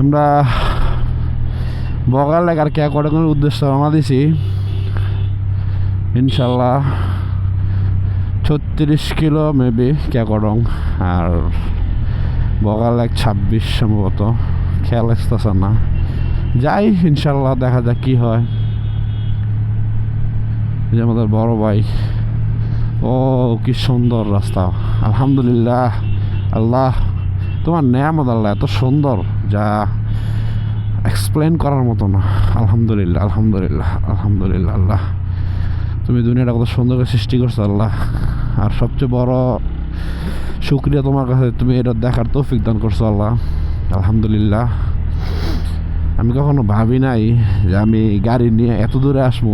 আমরা বগাল লেগার কে কটার উদ্দেশ্য রওনা দিছি। ইনশাল্লাহ ছত্রিশ কিলো মেবি ক্যাকডং আর বগাল এক ছাব্বিশ সম্ভবত। খেয়াল আসতেছে না। যাই, ইনশাল্লাহ দেখা যাক কি হয়। যে আমাদের বড় ভাই। ও, কি সুন্দর রাস্তা। আলহামদুলিল্লাহ। আল্লাহ, তোমার নেয়ামত আল্লাহ, এত সুন্দর। যা এক্সপ্লেন করার মতো না। আলহামদুলিল্লাহ আলহামদুলিল্লাহ আলহামদুলিল্লাহ, আল্লাহ। তুমি দুনিয়াটা কত সুন্দর করে সৃষ্টি করছ, আল্লাহ। আর সবচেয়ে বড় শুক্রিয়া তোমার কাছে, তুমি এটা দেখার তৌফিক দান করছ, আল্লাহ। আলহামদুলিল্লাহ। আমি কখনো ভাবি নাই যে আমি গাড়ি নিয়ে এত দূরে আসব।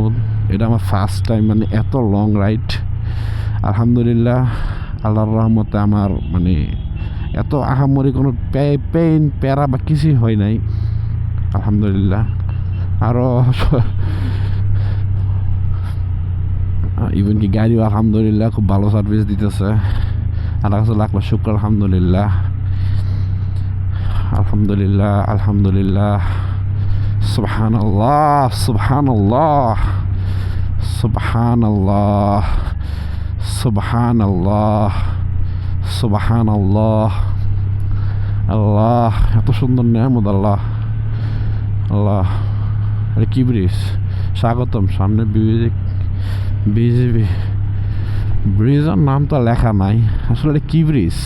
এটা আমার ফার্স্ট টাইম মানে এত লং রাইড আলহামদুলিল্লাহ, আল্লাহর রহমতে আমার মানে এত আহামরি কোনো পেইন প্যারা বা কিছুই হয় নাই। আলহামদুলিল্লাহ। আরও ইভেন কি গাড়িও আলহামদুলিল্লাহ খুব ভালো সার্ভিস দিতেছে। আল্লাহ কাছে লাখ লাখ শুক্র, আলহামদুলিল্লাহ। আলহামদুলিল্লাহ আলহামদুলিল্লাহ। সুবহান আল্লাহ সুবহান আল্লাহ সুবহান আল্লাহ সুবহান আল্লাহ সুবহান আল্লাহ আল্লাহ, এত সুন্দর নেয়ামত আল্লাহ। আল্লাহ এটা কি ব্রিজ? স্বাগতম, সামনে বিজেপি ব্রিজের নাম তো লেখা নাই। আসলে এটা কি ব্রিজ?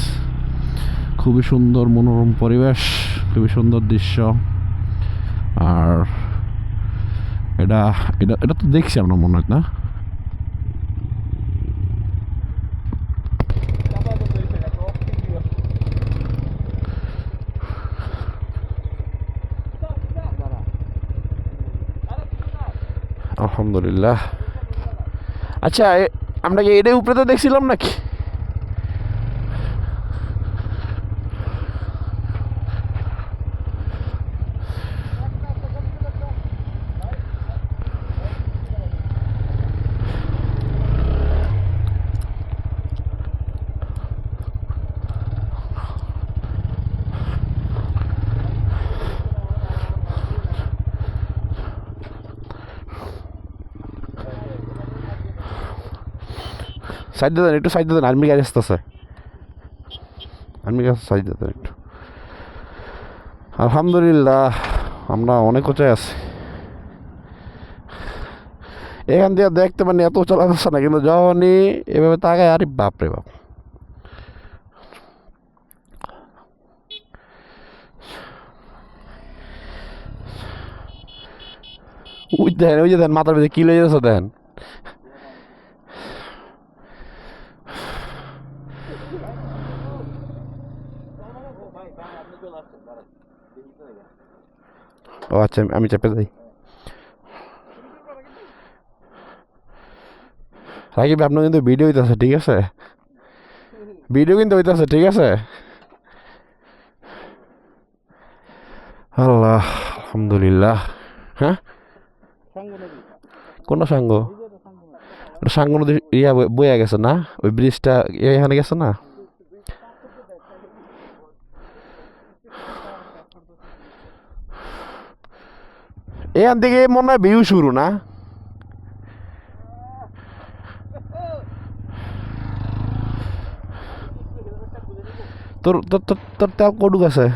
খুবই সুন্দর মনোরম পরিবেশ, খুবই সুন্দর দৃশ্য। আর এটা এটা এটা তো দেখছি আমরা মনে হয়, না? আলহামদুলিল্লাহ। আচ্ছা আমরা কি এটাই উপরে তো দেখছিলাম নাকি? সাইড দেন, একটু সাইড দেন, আর্মি গাড়ি আসতেছে। আর্মি গাড়ি সাইড দেন একটু। আলহামদুলিল্লাহ, আমরা অনেক উঁচায় আছি। এখান দিয়ে দেখতে মানে এত উঁচা লাগছে না, কিন্তু যখনই এভাবে তাকায়, আরে বাপ রে বাপ। ওই দেন, ওই যে দেন, মাথার ভিতরে কি যাচ্ছে দেন। ও আচ্ছা আমি- চেপে যাই। রাকিব, আপনার কিন্তু ভিডিও হইতেছে, ঠিক আছে? ভিডিও কিন্তু হইতেছে, ঠিক আছে? আল্লাহ, আলহামদুলিল্লাহ। হ্যাঁ? কোন সাঙ্গ? সাঙ্গ নদী ইয়া বয়ে গেছে না? ওই ব্রিজটা এখানে গেছে না? এখান থেকে মনে হয় ভিউ শুরু না? তোর তোর তোর তেল কটুক আছে?